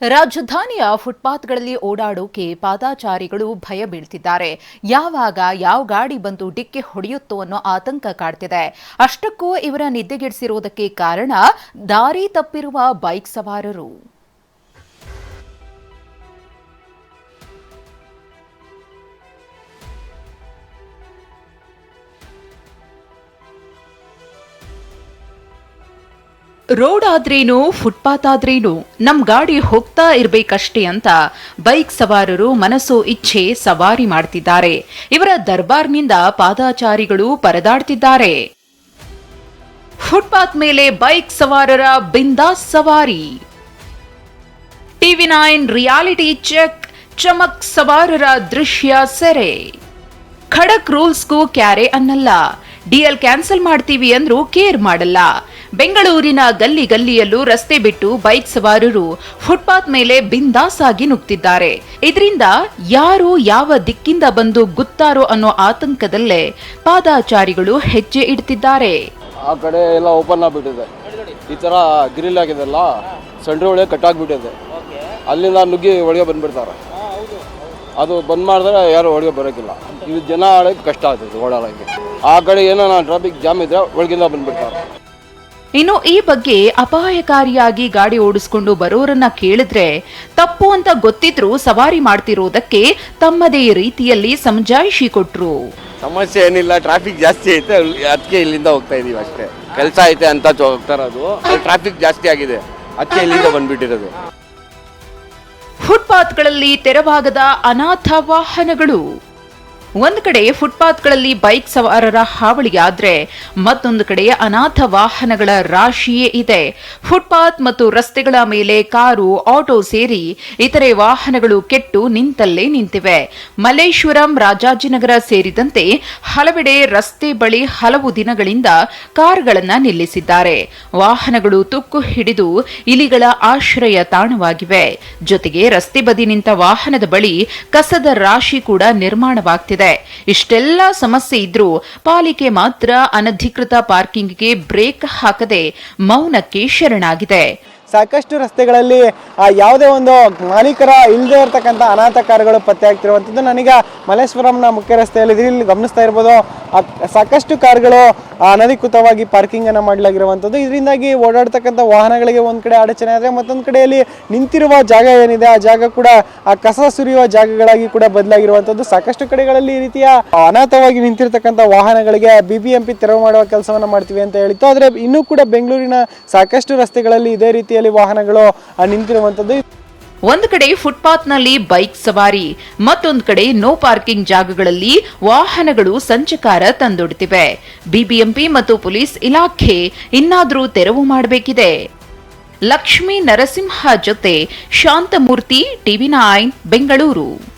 ರಾಜಧಾನಿಯ ಫುಟ್ಪಾತ್ಗಳಲ್ಲಿ ಓಡಾಡೋಕೆ ಪಾದಾಚಾರಿಗಳು ಭಯ ಬೀಳ್ತಿದ್ದಾರೆ. ಯಾವಾಗ ಯಾವ ಗಾಡಿ ಬಂದು ಡಿಕ್ಕಿ ಹೊಡೆಯುತ್ತೋ ಅನ್ನೋ ಆತಂಕ ಕಾಡ್ತಿದೆ. ಅಷ್ಟಕ್ಕೂ ಇವರ ನಿದ್ದೆಗೆಡಿಸಿರೋದಕ್ಕೆ ಕಾರಣ ದಾರಿ ತಪ್ಪಿರುವ ಬೈಕ್ ಸವಾರರು. ರೋಡ್ ಆದ್ರೇನು, ಫುಟ್ಪಾತ್ ಆದ್ರೇನು, ನಮ್ ಗಾಡಿ ಹೋಗ್ತಾ ಇರ್ಬೇಕಷ್ಟೇ ಅಂತ ಬೈಕ್ ಸವಾರರು ಮನಸ್ಸು ಇಚ್ಛೆ ಸವಾರಿ ಮಾಡ್ತಿದ್ದಾರೆ. ಇವರ ದರ್ಬಾರ್ನಿಂದ ಪಾದಾಚಾರಿಗಳು ಪರದಾಡ್ತಿದ್ದಾರೆ. ಫುಟ್ಪಾತ್ ಮೇಲೆ ಬೈಕ್ ಸವಾರರ ಬಿಂದಾಸ್ ಸವಾರಿ. ಟಿವಿ ನೈನ್ ರಿಯಾಲಿಟಿ ಚೆಕ್, ಚಮಕ್ ಸವಾರರ ದೃಶ್ಯ ಸೆರೆ. ಖಡಕ್ ರೂಲ್ಸ್ಗೂ ಕ್ಯಾರೆ ಅನ್ನಲ್ಲ. ಡಿಎಲ್ ಕ್ಯಾನ್ಸಲ್ ಮಾಡ್ತೀವಿ ಅಂದ್ರೂ ಕೇರ್ ಮಾಡಲ್ಲ. ಬೆಂಗಳೂರಿನ ಗಲ್ಲಿ ಗಲ್ಲಿಯಲ್ಲೂ ರಸ್ತೆ ಬಿಟ್ಟು ಬೈಕ್ ಸವಾರರು ಫುಟ್ಪಾತ್ ಮೇಲೆ ಬಿಂದಾಸ್ ಆಗಿ ನುಗ್ತಿದ್ದಾರೆ. ಇದರಿಂದ ಯಾರು ಯಾವ ದಿಕ್ಕಿಂದ ಬಂದು ಗುತ್ತಾರೋ ಅನ್ನೋ ಆತಂಕದಲ್ಲೇ ಪಾದಾಚಾರಿಗಳು ಹೆಜ್ಜೆ ಇಡ್ತಿದ್ದಾರೆ. ಆ ಕಡೆ ಎಲ್ಲ ಓಪನ್ ಆಗಿಬಿಟ್ಟಿದೆ. ಈ ತರ ಗ್ರಿಲ್ ಆಗಿದೆಲ್ಲ ಸಂಡ್ರೆ ಒಳಗೆ ಕಟ್ಟಾಗ್ಬಿಟ್ಟಿದೆ ಅಲ್ಲಿಂದ ನುಗ್ಗಿ ಒಳಗೆ ಬಂದ್ಬಿಡ್ತಾರೆ. ಅದು ಬಂದ್ ಮಾಡಿದ್ರೆ ಯಾರು ಒಳಗೆ ಬರೋಕ್ಕಿಲ್ಲ. ಇದು ಜನ ಆಡೋಕ್ಕೆ ಕಷ್ಟ ಆಗ್ತದೆ ಓಡಾಡೋಕ್ಕೆ. ಆ ಕಡೆ ಏನೋ ಟ್ರಾಫಿಕ್ ಜಾಮ್ ಇದ್ರೆ ಒಳಗಿಂದ ಬಂದ್ಬಿಡ್ತಾರೆ. ಇನ್ನು ಈ ಬಗ್ಗೆ ಅಪಾಯಕಾರಿಯಾಗಿ ಗಾಡಿ ಓಡಿಸ್ಕೊಂಡು ಬರೋರನ್ನ ಕೇಳಿದ್ರೆ ತಪ್ಪು ಅಂತ ಗೊತ್ತಿದ್ರೂ ಸವಾರಿ ಮಾಡ್ತಿರೋದಕ್ಕೆ ತಮ್ಮದೇ ರೀತಿಯಲ್ಲಿ ಸಮಜಾಯಿಷಿ ಕೊಟ್ರು. ಸಮಸ್ಯೆ ಏನಿಲ್ಲ ಟ್ರಾಫಿಕ್ ಜಾಸ್ತಿ ಐತೆ ಅದಕ್ಕೆ ಇಲ್ಲಿಂದ ಹೋಗ್ತಾ ಇದೀವಿ ಅಷ್ಟೇ. ಕೆಲಸ ಐತೆ ಅಂತ ಹೋಗ್ತಾ ಇರೋದು ಟ್ರಾಫಿಕ್ ಜಾಸ್ತಿ ಆಗಿದೆ ಅದಕ್ಕೆ ಇಲ್ಲಿಂದ ಬಂದ್ಬಿಟ್ಟಿರೋದು. ಫುಟ್ಪಾತ್ಗಳಲ್ಲಿ ತೆರವಾಗದ ಅನಾಥ ವಾಹನಗಳು. ಒಂದು ಕಡೆ ಫುಟ್ಪಾತ್ಗಳಲ್ಲಿ ಬೈಕ್ ಸವಾರರ ಹಾವಳಿಯಾದ್ರೆ, ಮತ್ತೊಂದು ಕಡೆ ಅನಾಥ ವಾಹನಗಳ ರಾಶಿಯೇ ಇದೆ. ಫುಟ್ಪಾತ್ ಮತ್ತು ರಸ್ತೆಗಳ ಮೇಲೆ ಕಾರು, ಆಟೋ ಸೇರಿ ಇತರೆ ವಾಹನಗಳು ಕೆಟ್ಟು ನಿಂತಲ್ಲೇ ನಿಂತಿವೆ. ಮಲ್ಲೇಶ್ವರಂ, ರಾಜಾಜಿನಗರ ಸೇರಿದಂತೆ ಹಲವೆಡೆ ರಸ್ತೆ ಬಳಿ ಹಲವು ದಿನಗಳಿಂದ ಕಾರ್ಗಳನ್ನ ನಿಲ್ಲಿಸಿದ್ದಾರೆ. ವಾಹನಗಳು ತುಕ್ಕು ಹಿಡಿದು ಇಲಿಗಳ ಆಶ್ರಯ ತಾಣವಾಗಿವೆ. ಜೊತೆಗೆ ರಸ್ತೆ ಬದಿ ನಿಂತ ವಾಹನದ ಬಳಿ ಕಸದ ರಾಶಿ ಕೂಡ ನಿರ್ಮಾಣವಾಗ್ತಿದೆ. ಇಷ್ಟೆಲ್ಲ ಸಮಸ್ಯೆ ಇದ್ರೂ ಪಾಲಿಕೆ ಮಾತ್ರ ಅನಧಿಕೃತ ಪಾರ್ಕಿಂಗ್ಗೆ ಬ್ರೇಕ್ ಹಾಕದೆ ಮೌನಕ್ಕೆ ಶರಣಾಗಿದೆ. ಸಾಕಷ್ಟು ರಸ್ತೆಗಳಲ್ಲಿ ಯಾವುದೇ ಒಂದು ಮಾಲೀಕರ ಇಲ್ಲದೆ ಇರತಕ್ಕಂಥ ಅನಾಥ ಕಾರುಗಳು ಪತ್ತೆ ಆಗ್ತಿರುವಂಥದ್ದು ನನಗೆ ಮಲ್ಲೇಶ್ವರಂನ ಮುಖ್ಯ ರಸ್ತೆಯಲ್ಲಿ ಇಲ್ಲಿ ಗಮನಿಸ್ತಾ ಇರ್ಬೋದು ಸಾಕಷ್ಟು ಕಾರ್ಗಳು ಅನಧಿಕೃತವಾಗಿ ಪಾರ್ಕಿಂಗ್ ಅನ್ನು ಮಾಡಲಾಗಿರುವಂಥದ್ದು. ಇದರಿಂದಾಗಿ ಓಡಾಡ್ತಕ್ಕಂಥ ವಾಹನಗಳಿಗೆ ಒಂದು ಕಡೆ ಅಡಚಣೆ ಆದರೆ ಮತ್ತೊಂದು ಕಡೆಯಲ್ಲಿ ನಿಂತಿರುವ ಜಾಗ ಏನಿದೆ, ಆ ಜಾಗ ಕೂಡ, ಆ ಕಸ ಸುರಿಯುವ ಜಾಗಗಳಾಗಿ ಕೂಡ ಬದಲಾಗಿರುವಂಥದ್ದು. ಸಾಕಷ್ಟು ಕಡೆಗಳಲ್ಲಿ ಈ ರೀತಿಯ ಅನಾಥವಾಗಿ ನಿಂತಿರ್ತಕ್ಕಂಥ ವಾಹನಗಳಿಗೆ ಬಿ ಬಿ ಎಂ ತೆರವು ಮಾಡುವ ಕೆಲಸವನ್ನು ಮಾಡ್ತೀವಿ ಅಂತ ಹೇಳಿತ್ತು. ಆದರೆ ಇನ್ನೂ ಕೂಡ ಬೆಂಗಳೂರಿನ ಸಾಕಷ್ಟು ರಸ್ತೆಗಳಲ್ಲಿ ಇದೇ ರೀತಿಯಲ್ಲಿ ವಾಹನಗಳು ನಿಂತಿರುವಂಥದ್ದು. ಒಂದು ಕಡೆ ಫುಟ್ಪಾತ್ನಲ್ಲಿ ಬೈಕ್ ಸವಾರಿ, ಮತ್ತೊಂದು ಕಡೆ ನೋ ಪಾರ್ಕಿಂಗ್ ಜಾಗಗಳಲ್ಲಿ ವಾಹನಗಳು ಸಂಚಕಾರ ತಂದೊಡ್ತಿವೆ. ಬಿಬಿಎಂಪಿ ಮತ್ತು ಪೊಲೀಸ್ ಇಲಾಖೆ ಇನ್ನಾದರೂ ತೆರವು ಮಾಡಬೇಕಿದೆ. ಲಕ್ಷ್ಮೀ ನರಸಿಂಹ ಜೊತೆ ಶಾಂತಮೂರ್ತಿ, ಟಿವಿ ನೈನ್, ಬೆಂಗಳೂರು.